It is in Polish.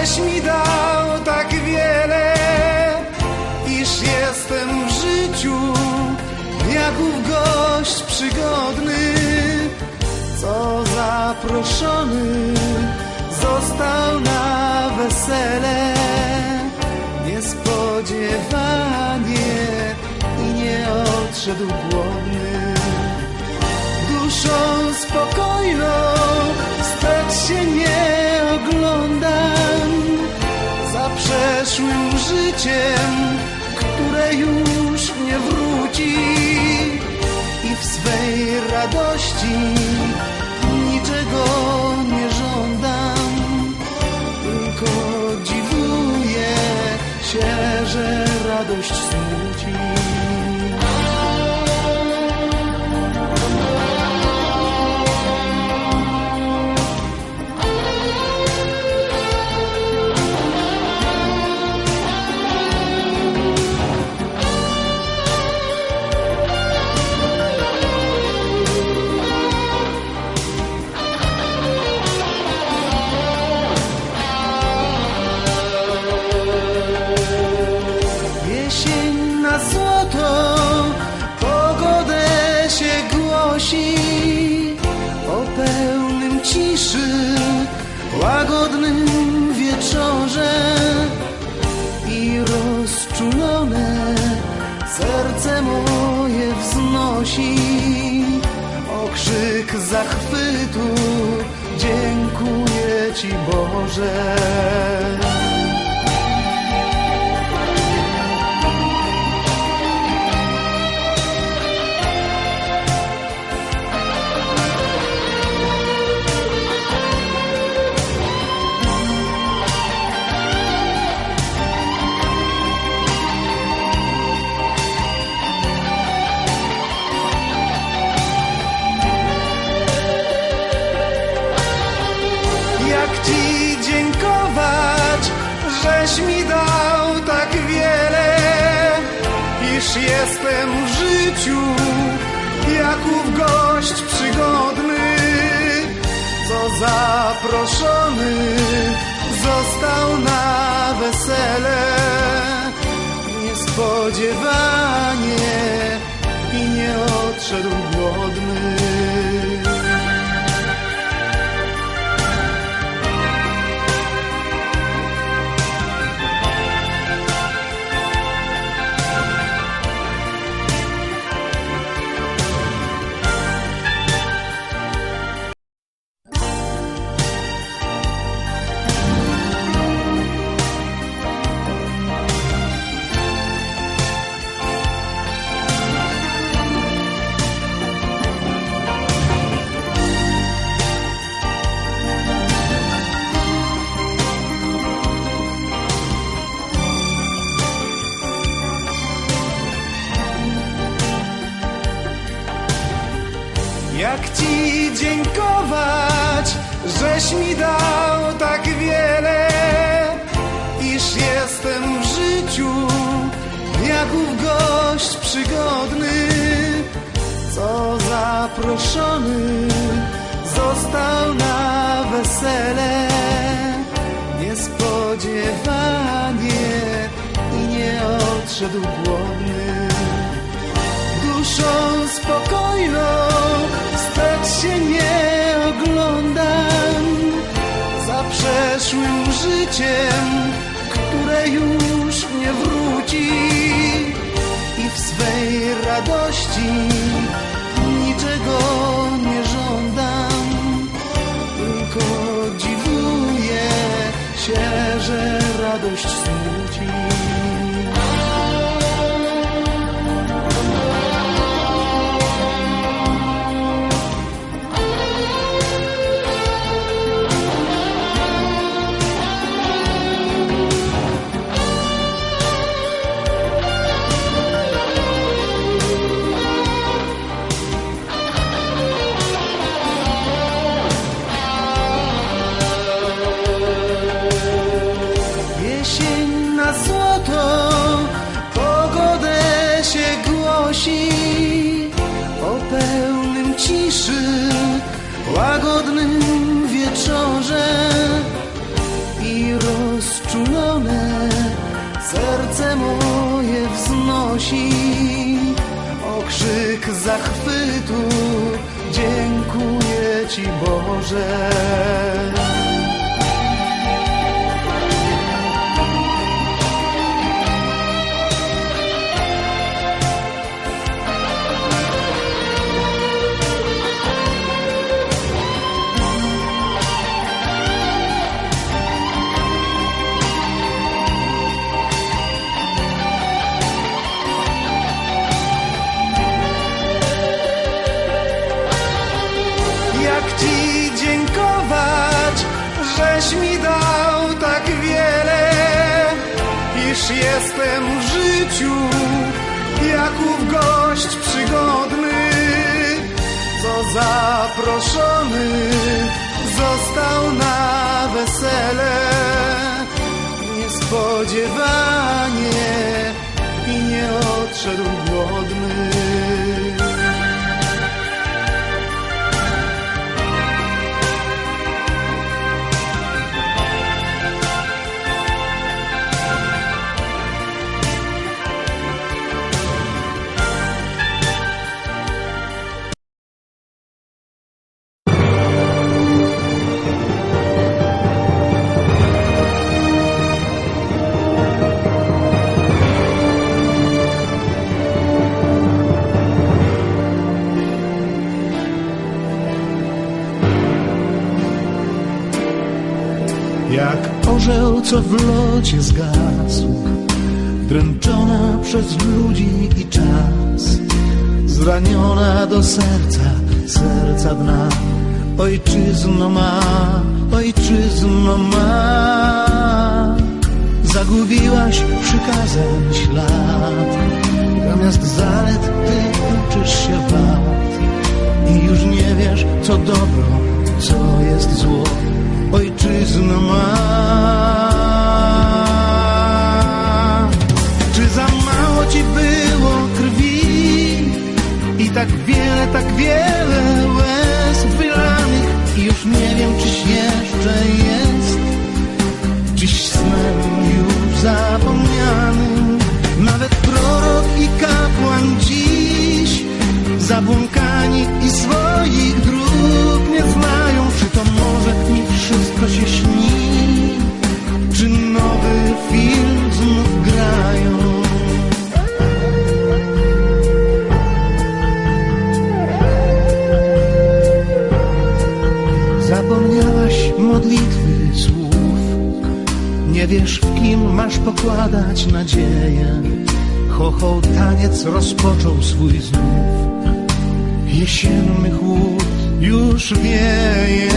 żeś mi dał tak wiele, iż jestem w życiu jaków gość przygodny, co zaproszony został na wesele. Niespodziewanie i nie odszedł głodny. Duszą spokojną stać się nie życiem, które już nie wróci i w swej radości niczego nie żądam, tylko dziwuję się, że radość smuci. Ciszy, łagodnym wieczorze i rozczulone serce moje wznosi okrzyk zachwytu. Dziękuję Ci Boże. Jak ci dziękować, żeś mi dał tak wiele, iż jestem w życiu jaków gość przygodny, co zaproszony Jak ci dziękować, żeś mi dał tak wiele, iż jestem w życiu jaków gość przygodny, co zaproszony został na wesele. Niespodziewanie i nie odszedł głodny. Duszą spokojną i w swej radości okrzyk zachwytu. Dziękuję Ci Boże. Jestem w życiu jak ów gość przygodny, co zaproszony został na wesele niespodziewanie i nie odszedł głodny. Co w locie zgasł, dręczona przez ludzi i czas, zraniona do serca, serca dna. Ojczyzno ma, ojczyzno ma, zagubiłaś przykazań ślad. Zamiast zalet ty uczysz się wad i już nie wiesz, co dobro, co jest zło. Ojczyzno ma. Ci było krwi. I tak wiele, tak wiele łez modlitwy słów. Nie wiesz w kim masz pokładać nadzieję. Chochoł taniec rozpoczął swój znów. Jesienny chłód już wieje